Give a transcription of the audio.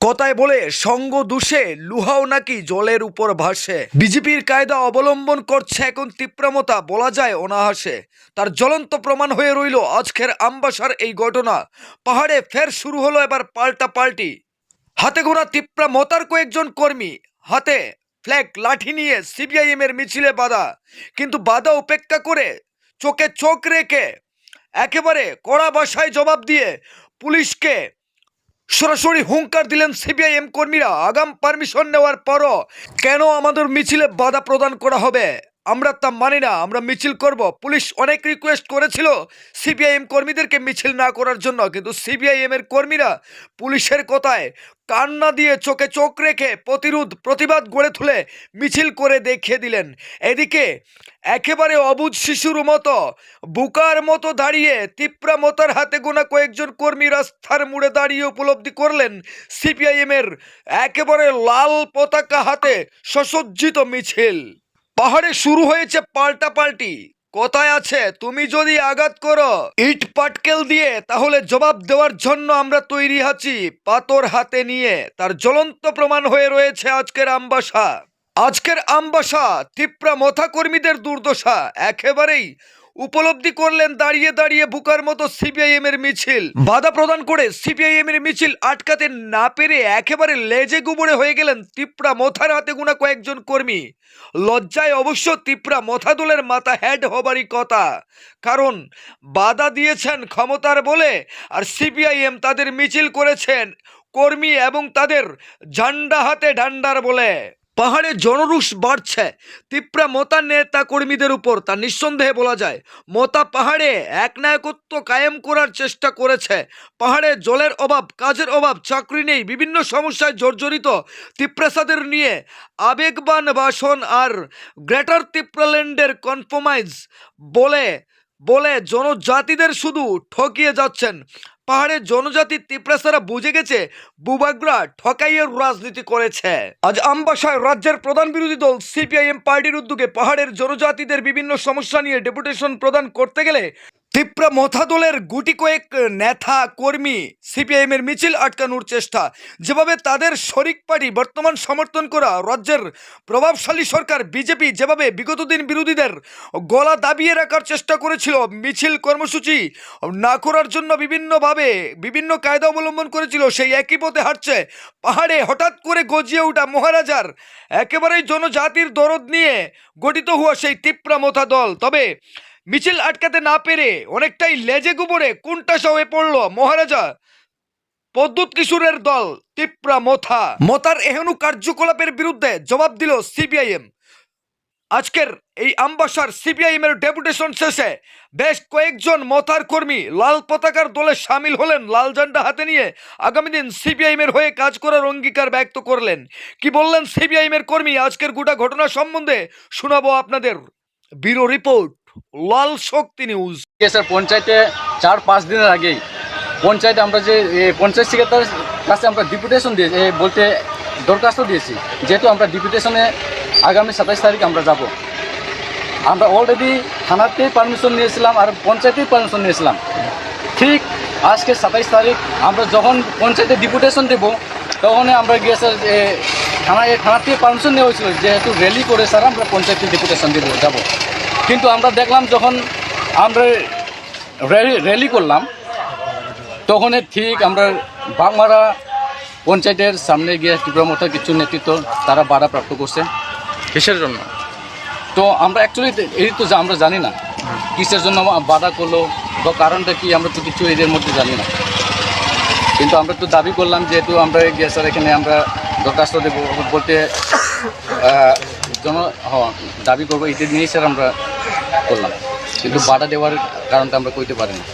কথায় বলে সঙ্গ দোষে লুহাও নাকি জলের উপর ভাসে। বিজেপির কায়দা অবলম্বন করছে এখন তীব্রমতা বলা যায় অনাহাসে তার জ্বলন্ত প্রমাণ হয়ে রইল আজকের আমবাসার এই ঘটনা। পাহাড়ে ফের শুরু হলো এবার পাল্টা পাল্টি। হাতে গোনা তিপ্রা মতার কয়েকজন কর্মী, হাতে ফ্ল্যাগ, লাঠি নিয়ে সিপিআইএম এর মিছিলে বাধা। কিন্তু বাধা উপেক্ষা করে চোখে চোখ রেখে একেবারে কড়া ভাষায় জবাব দিয়ে পুলিশকে সরাসরি হুঙ্কার দিলেন সিবিআই এম কর্মীরা। আগাম পারমিশন নেওয়ার পরও কেন আমাদের মিছিলে বাধা প্রদান করা হবে? আমরা তা মানি না, আমরা মিছিল করব। পুলিশ অনেক রিকোয়েস্ট করেছিল সিপিআইএম কর্মীদেরকে মিছিল না করার জন্য, কিন্তু সিপিআইএম এর কর্মীরা পুলিশের কথায় কান্না দিয়ে চোখে চোখ রেখে প্রতিরোধ, প্রতিবাদ গড়ে তুলে মিছিল করে দেখিয়ে দিলেন। এদিকে একেবারে অবুঝ শিশুর মতো, বুকার মতো দাঁড়িয়ে তিপ্রা মতার হাতে গোনা কয়েকজন কর্মী রাস্তার মুড়ে দাঁড়িয়ে উপলব্ধি করলেন সিপিআইএম এর একেবারে লাল পতাকা হাতে সসজ্জিত মিছিল। পাহাড়ে শুরু হয়েছে পাল্টা পাল্টি। কোথায় আছে? তুমি যদি আঘাত করো, ইট পাটকেল দিয়ে, তাহলে জবাব দেওয়ার জন্য আমরা তৈরি আছি পাথর হাতে নিয়ে। তার জ্বলন্ত প্রমাণ হয়ে রয়েছে আজকের আমবাসা। আজকের আমবাসা তিপ্রা মথা কর্মীদের দুর্দশা। একেবারেই উপলব্ধি করলেন দাঁড়িয়ে দাঁড়িয়ে বুকার মতো সিপিআইএম এর মিছিল। বাধা প্রদান করে সিপিআইএম এর মিছিল আটকাতে না পেরে একেবারে লেজে গুবড়ে হয়ে গেলেন তিপ্রা মথার হাতে গুনা কয়েকজন কর্মী। লজ্জায় অবশ্য তিপ্রা মথাদুলের মাথা হ্যাড হবারই কথা। কারণ বাধা দিয়েছেন ক্ষমতার বলে আর সিপিআইএম তাদের মিছিল করেছেন কর্মী এবং তাদের ঝান্ডা হাতে ডান্ডার বলে। পাহাড়ে জনরুষ বাড়ছে। তিপ্রা মতা নেতা কর্মীদের উপর তা নিঃসন্দেহে বলা যায়। মতা পাহাড়ে একনায়কত্ব কায়েম করার চেষ্টা করেছে। পাহাড়ে জলের অভাব, কাজের অভাব, চাকরি নেই, বিভিন্ন সমস্যায় জর্জরিত তিপ্রাসাদের নিয়ে আবেগবান বাসন আর গ্রেটার তিপ্রাল্যান্ডের কনফার্মাইজ বলে বলে জনজাতিদের শুধু ঠকিয়ে যাচ্ছেন। পাহাড়ের জনজাতি তিপ্রাসারা বুঝে গেছে, বুবাগ্রা ঠকাইয়ের রাজনীতি করেছে। আজ আমবাসায় রাজ্যের প্রধান বিরোধী দল সিপিআইএম পার্টির উদ্যোগে পাহাড়ের জনজাতিদের বিভিন্ন সমস্যা নিয়ে ডেপুটেশন প্রদান করতে গেলে তিপ্রা মথা দলের গুটি কয়েক নেতা কর্মী সিপিআইএম এর মিছিল আটকানোর চেষ্টা। যেভাবে তাদের শরিক পার্টি বর্তমান সমর্থন করা, রাজ্যের প্রভাবশালী সরকার বিজেপি যেভাবে বিগত দিন বিরোধীদের গলা দাবিয়ে রাখার চেষ্টা করেছিল, মিছিল কর্মসূচি না করার জন্য বিভিন্নভাবে বিভিন্ন কায়দা অবলম্বন করেছিল, সেই একই পথে হাঁটছে পাহাড়ে হঠাৎ করে গজিয়ে ওঠা মহারাজার একেবারেই জনজাতির দরদ নিয়ে গঠিত হওয়া সেই তিপ্রা মথা দল তবে মিছিল আটকাতে না পেরে অনেকটাই লেজে গুবরে কুণ্ঠাসা হয়ে পড়ল মহারাজা পদ্মুত কিশোরের দল তিপ্রা মথা। মথার এহেনু কার্যকলাপের বিরুদ্ধে জবাব দিল সিপিআইএম। আজকের এই আমবাসার সিপিআইএম এর ডেপুটেশন শেষে বেশ কয়েকজন মথার কর্মী লাল পতাকার দলে সামিল হলেন, লাল ঝান্ডা হাতে নিয়ে আগামী দিন সিপিআইএম এর হয়ে কাজ করার অঙ্গীকার ব্যক্ত করলেন। কি বললেন সিপিআইএম এর কর্মী? আজকের গোটা ঘটনা সম্বন্ধে শোনাবো আপনাদের। Bureau report. Lal Shakti news sir, পঞ্চায়েতে চার, পাঁচ দিনের আগেই পঞ্চায়েতে আমরা যে পঞ্চায়েত সেক্রেটারির কাছে আমরা ডিপুটেশন দিয়ে বলতে দরখাস্ত দিয়েছি, যেহেতু আমরা ডিপুটেশনে আগামী সাতাইশ তারিখ আমরা যাব। আমরা অলরেডি থানাতেই পারমিশন নিয়েছিলাম আর পঞ্চায়েতেই পারমিশন নিয়েছিলাম। ঠিক আজকে সাতাইশ তারিখ আমরা যখন পঞ্চায়েতে ডিপুটেশন দেবো তখন আমরা গিয়ে স্যার থানায় থেকে পারমিশন নেওয়া হয়েছিল, যেহেতু র্যালি করে স্যার আমরা পঞ্চায়েতে ডিপুটেশন দেবো যাব। কিন্তু আমরা দেখলাম যখন আমরা র্যালি করলাম তখন ঠিক আমরা বাংমারা পঞ্চায়েতের সামনে গিয়ে তীব্রমতার কিছু নেতৃত্ব তারা বাধা প্রাপ্ত করছে। কিসের জন্য? তো আমরা অ্যাকচুয়ালি এই তো আমরা জানি না কিসের জন্য বাধা করল বা কারণটা কি আমরা তো কিছু এদের মধ্যে জানি না। কিন্তু আমরা তো দাবি করলাম যেহেতু আমরা গিয়ে স্যার এখানে আমরা দরখাস্ত দেবো বলতে জন হ- দাবি করব এটা নিয়েই স্যার আমরা করলাম। কিন্তু বাধা দেওয়ার কারণটা আমরা কইতে পারি না।